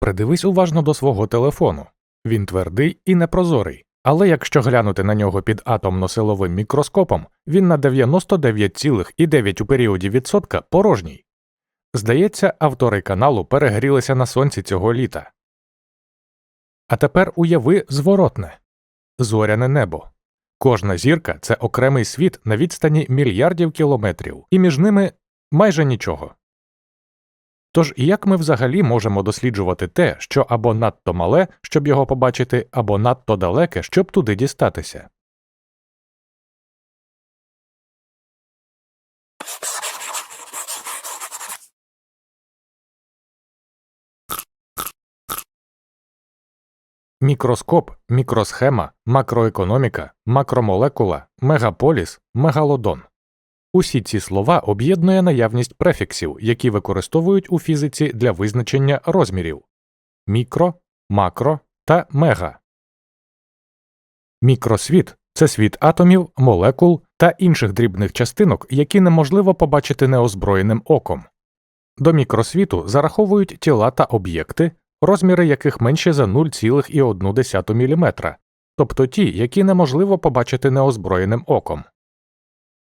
Придивись уважно до свого телефону. Він твердий і непрозорий, але якщо глянути на нього під атомно-силовим мікроскопом, він на 99,9 у періоді відсотка порожній. Здається, автори каналу перегрілися на сонці цього літа. А тепер уяви зворотне зоряне небо. Кожна зірка це окремий світ на відстані мільярдів кілометрів, і між ними майже нічого. Тож як ми взагалі можемо досліджувати те, що або надто мале, щоб його побачити, або надто далеке, щоб туди дістатися? Мікроскоп, мікросхема, макроекономіка, макромолекула, мегаполіс, мегалодон. Усі ці слова об'єднує наявність префіксів, які використовують у фізиці для визначення розмірів мікро, макро та мега. Мікросвіт це світ атомів, молекул та інших дрібних частинок, які неможливо побачити неозброєним оком. До мікросвіту зараховують тіла та об'єкти, розміри яких менші за 0,1 мм, тобто ті, які неможливо побачити неозброєним оком.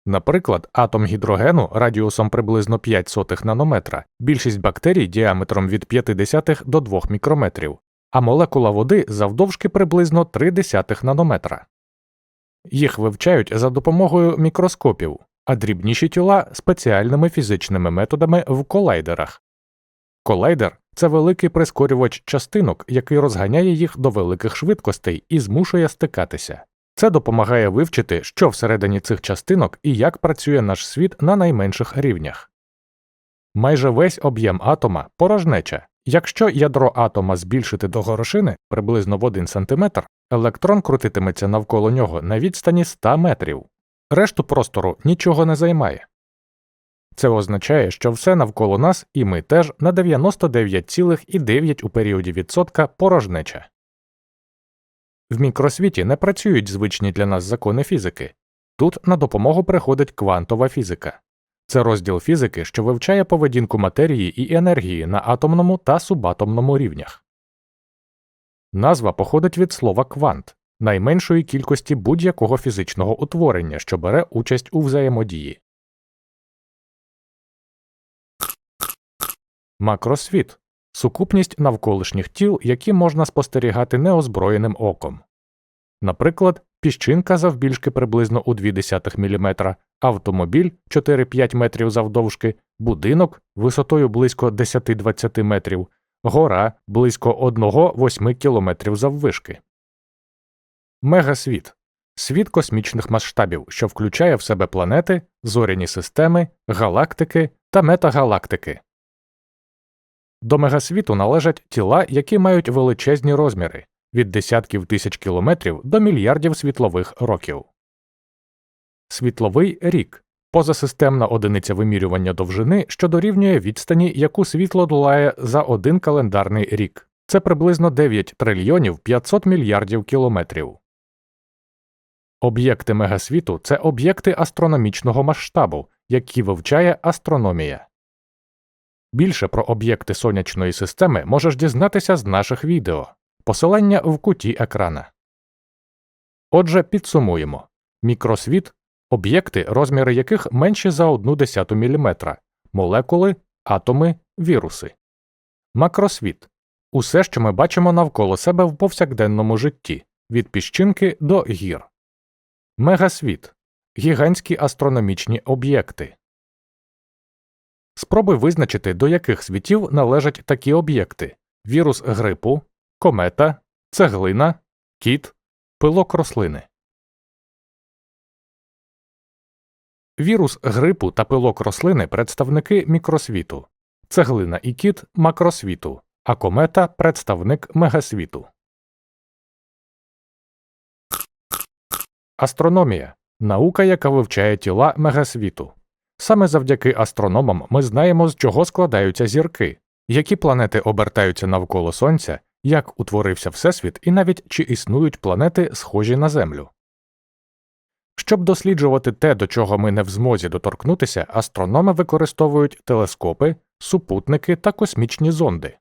Наприклад, атом гідрогену радіусом приблизно 5 сотих нанометра, більшість бактерій діаметром від 0,5 до 2 мікрометрів, а молекула води завдовжки приблизно 0,3 нанометра. Їх вивчають за допомогою мікроскопів, а дрібніші тіла спеціальними фізичними методами в колайдерах. Колайдер це великий прискорювач частинок, який розганяє їх до великих швидкостей і змушує стикатися. Це допомагає вивчити, що всередині цих частинок і як працює наш світ на найменших рівнях. Майже весь об'єм атома порожнеча. Якщо ядро атома збільшити до горошини приблизно в 1 см, електрон крутитиметься навколо нього на відстані 100 метрів. Решту простору нічого не займає. Це означає, що все навколо нас і ми теж на 99,9 у періоді відсотка порожнеча. В мікросвіті не працюють звичні для нас закони фізики. Тут на допомогу приходить квантова фізика. Це розділ фізики, що вивчає поведінку матерії і енергії на атомному та субатомному рівнях. Назва походить від слова квант найменшої кількості будь-якого фізичного утворення, що бере участь у взаємодії. Макросвіт сукупність навколишніх тіл, які можна спостерігати неозброєним оком. Наприклад, піщинка завбільшки приблизно у 0,2 мм, автомобіль 4-5 метрів завдовжки, будинок висотою близько 10-20 метрів, гора близько 1-8 км заввишки. Мегасвіт світ космічних масштабів, що включає в себе планети, зоряні системи, галактики та метагалактики. До мегасвіту належать тіла, які мають величезні розміри від десятків тисяч кілометрів до мільярдів світлових років. Світловий рік позасистемна одиниця вимірювання довжини, що дорівнює відстані, яку світло долає за один календарний рік. Це приблизно 9 трильйонів 500 мільярдів кілометрів. Об'єкти мегасвіту це об'єкти астрономічного масштабу, які вивчає астрономія. Більше про об'єкти сонячної системи можеш дізнатися з наших відео, посилання в куті екрана. Отже, підсумуємо. Мікросвіт об'єкти, розміри яких менші за 1 мм, молекули, атоми, віруси, макросвіт усе, що ми бачимо навколо себе в повсякденному житті від піщинки до гір, мегасвіт гігантські астрономічні об'єкти. Спробуй визначити, до яких світів належать такі об'єкти вірус грипу, комета, цеглина, кіт, пилок рослини. Вірус грипу та пилок рослини представники мікросвіту, цеглина і кіт макросвіту, а комета представник мегасвіту. Астрономія наука, яка вивчає тіла мегасвіту. Саме завдяки астрономам ми знаємо, з чого складаються зірки, які планети обертаються навколо Сонця, як утворився Всесвіт і навіть чи існують планети, схожі на Землю. Щоб досліджувати те, до чого ми не в змозі доторкнутися, астрономи використовують телескопи, супутники та космічні зонди.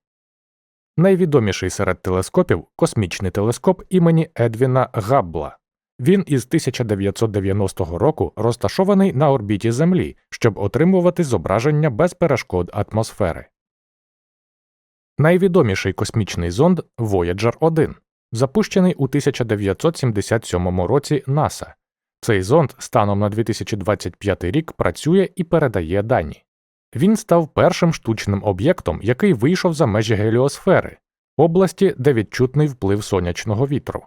Найвідоміший серед телескопів космічний телескоп імені Едвіна Габбла. Він із 1990 року розташований на орбіті Землі, щоб отримувати зображення без перешкод атмосфери. Найвідоміший космічний зонд Voyager 1, запущений у 1977 році НАСА. Цей зонд станом на 2025 рік працює і передає дані. Він став першим штучним об'єктом, який вийшов за межі геліосфери, області, де відчутний вплив сонячного вітру.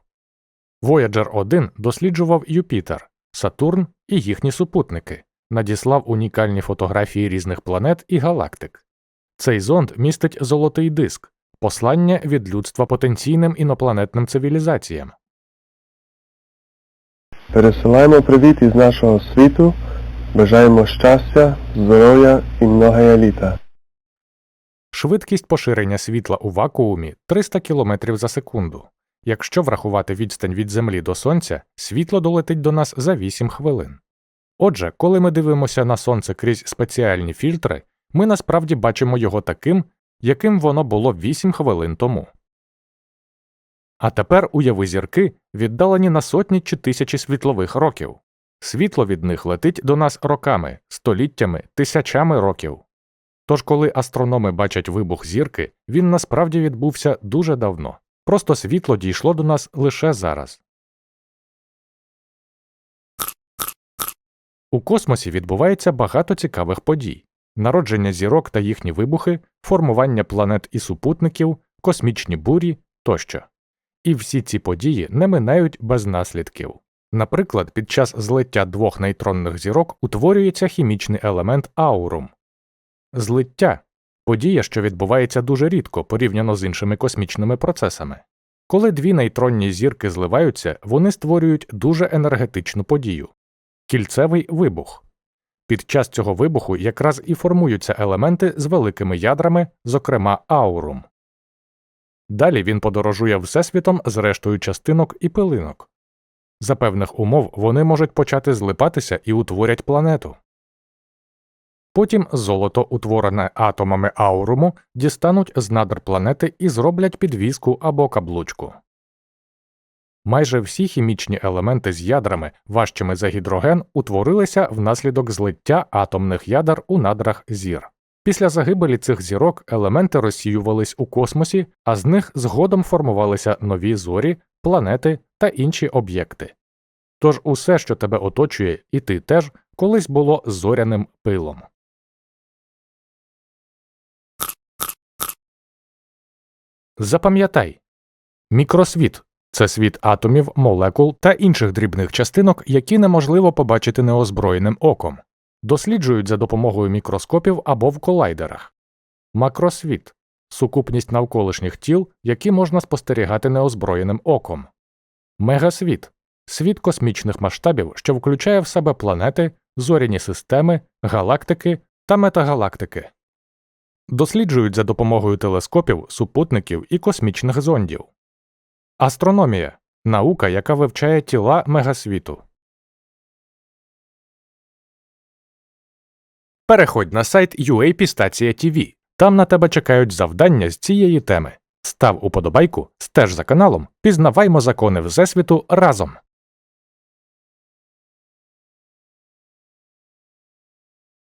Voyager 1 досліджував Юпітер, Сатурн і їхні супутники, надіслав унікальні фотографії різних планет і галактик. Цей зонд містить золотий диск, послання від людства потенційним інопланетним цивілізаціям. Пересилаємо привіт із нашого світу. Бажаємо щастя, здоров'я і много літа. Швидкість поширення світла у вакуумі 300 км за секунду. Якщо врахувати відстань від Землі до Сонця, світло долетить до нас за 8 хвилин. Отже, коли ми дивимося на Сонце крізь спеціальні фільтри, ми насправді бачимо його таким, яким воно було 8 хвилин тому. А тепер уяви зірки, віддалені на сотні чи тисячі світлових років. Світло від них летить до нас роками, століттями, тисячами років. Тож, коли астрономи бачать вибух зірки, він насправді відбувся дуже давно. Просто світло дійшло до нас лише зараз. У космосі відбувається багато цікавих подій народження зірок та їхні вибухи, формування планет і супутників, космічні бурі тощо. І всі ці події не минають без наслідків. Наприклад, під час злиття двох нейтронних зірок утворюється хімічний елемент аурум. Злиття подія, що відбувається дуже рідко порівняно з іншими космічними процесами. Коли дві нейтронні зірки зливаються, вони створюють дуже енергетичну подію кільцевий вибух. Під час цього вибуху якраз і формуються елементи з великими ядрами, зокрема аурум. Далі він подорожує Всесвітом з рештою частинок і пилинок. За певних умов вони можуть почати злипатися і утворять планету. Потім золото, утворене атомами ауруму, дістануть з надр планети і зроблять підвіску або каблучку. Майже всі хімічні елементи з ядрами, важчими за гідроген, утворилися внаслідок злиття атомних ядер у надрах зір. Після загибелі цих зірок елементи розсіювались у космосі, а з них згодом формувалися нові зорі, планети та інші об'єкти. Тож усе, що тебе оточує, і ти теж колись було зоряним пилом. Запам'ятай мікросвіт це світ атомів, молекул та інших дрібних частинок, які неможливо побачити неозброєним оком, досліджують за допомогою мікроскопів або в колайдерах. Макросвіт сукупність навколишніх тіл, які можна спостерігати неозброєним оком. Мегасвіт світ космічних масштабів, що включає в себе планети, зоряні системи, галактики та метагалактики. Досліджують за допомогою телескопів, супутників і космічних зондів. Астрономія наука, яка вивчає тіла мегасвіту. Переходь на сайт UA TV. Там на тебе чекають завдання з цієї теми. Став уподобайку, стеж за каналом, пізнаваймо закони Всесвіту разом.